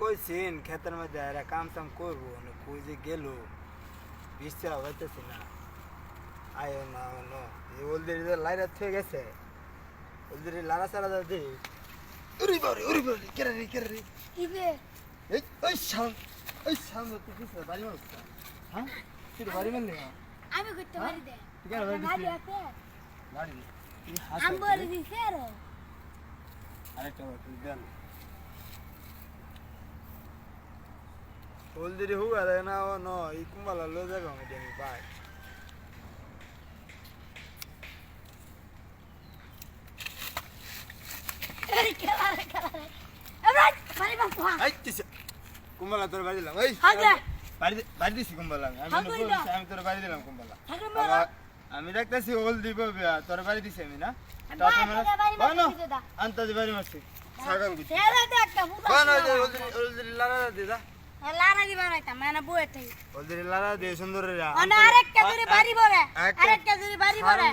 কইছিন ক্ষেতের মধ্যে এরা কাম টাম করব কই যে গেল? বৃষ্টি হইতেছে না। আয়ো না নো। এই ওলদের লাইরা থেকে গেছে। ওলদের লারা সারা দা দে উরি বারে উরি বারে কেরে রে কেরে রে? ইবে এই ওই শাম ওই শাম তুই কি সব বাড়ি মারছ? হ্যাঁ? তুই বাড়ি মারলি না? আমি করতে পারি দে। তুই কেন বাড়ি আছে। বাড়ি আমি বলে দিছি আরও। বার তুই দেন। আমি পাই এই খেলা রে খেলা রে এবার বাড়ি বাস হা এই কিসে কুম্বালা তোর বাড়ি দিলাম এই বাড়ি দিছি কুম্বালা আমি তোর বাড়ি দিলাম কুম্বালা আমি দেখতেছি ওল দিব তোর বাড়ি দিছি আমি না তারপর বাড়ি মারছি ছাগল দিদা লারা দিবা রাইতা মানে বয়ে থাকি। ওলদিরি লারা দিয়ে সুন্দর রে অনে আরেকটা ধরে বাড়ি বরে আরেকটা ধরে বাড়ি বরে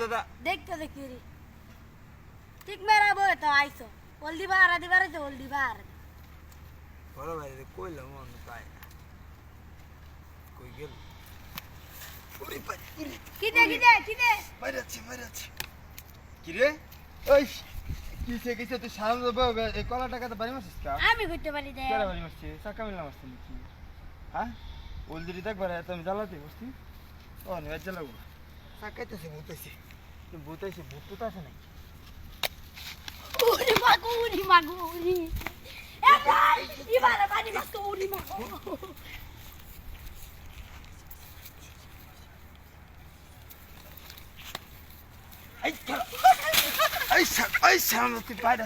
দেখতে দেখি রে। ঠিক মেরা বয়ে তো আইছো। বড় ভাই রে কইলাম। কই গেল? দে দে দে কি রে? ওই। কিসে কিসে তুই দেবো এই কলা টাকা তো বাড়ি মারছিস কা? আমি করতে পারি দে। কেন বাড়ি মারছি চাকা মিলা মারছি নাকি? হ্যাঁ? ওলদিরি দেখবার এত আমি জ্বালাতে বসছি ও নেওয়ার জ্বালাবো চাকাইতেছে ভূতাইছে। ভূতাইছে ভূত তো আছে নাকি? উরি মাগু উরি মাগু উরি এবার এবার বাড়ি বাস তো মাগু। এই খেলা এই সাম এই সাম তুই বাইরে